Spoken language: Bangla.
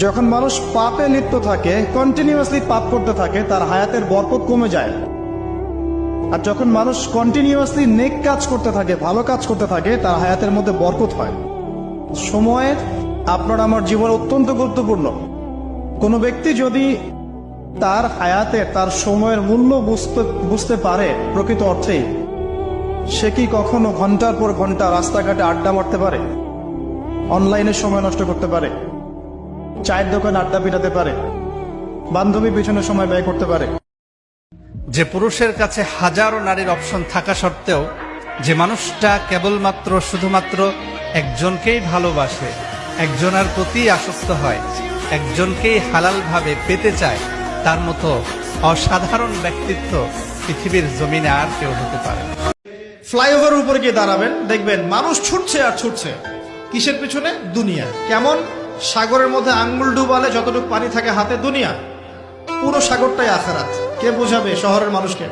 যখন মানুষ পাপে লিপ্ত থাকে কন্টিনিউয়াসলি পাপ করতে থাকে, তার হায়াতের বরকত কমে যায়। আর যখন মানুষ কন্টিনিউয়াসলি নেক কাজ করতে থাকে, ভালো কাজ করতে থাকে, তার হায়াতের মধ্যে বরকত হয়। সময়ের আপনার আমার জীবন অত্যন্ত গুরুত্বপূর্ণ। কোনো ব্যক্তি যদি তার হায়াতে তার সময়ের মূল্য বুঝতে বুঝতে পারে প্রকৃত অর্থেই, সে কি কখনো ঘণ্টার পর ঘণ্টা রাস্তাঘাটে আড্ডা মারতে পারে? অনলাইনে সময় নষ্ট করতে পারে। চায়ের দোকানে আড্ডা পিটাতে পারে। বান্ধবী পিছনে সময় ব্যয় করতে পারে। যে পুরুষের কাছে হাজারো নারীর অপশন থাকা সত্ত্বেও যে মানুষটা কেবলমাত্র শুধুমাত্র একজনকেই ভালোবাসে একজনের প্রতি আসক্ত হয় একজনকেই হালালভাবে পেতে চায় তার মতো অসাধারণ ব্যক্তিত্ব পৃথিবীর জমিনে আর কেউ হতে পারে না। ফ্লাইওভার উপরে গিয়ে দাঁড়াবেন দেখবেন মানুষ ছুটছে আর ছুটছে। কিসের পিছনে? দুনিয়া কেমন? সাগরের মধ্যে আঙ্গুল ডুবালে যতটুকু পানি থাকে হাতে দুনিয়া, পুরো সাগরটাই আখারাত। কে বোঝাবে শহরের মানুষকে?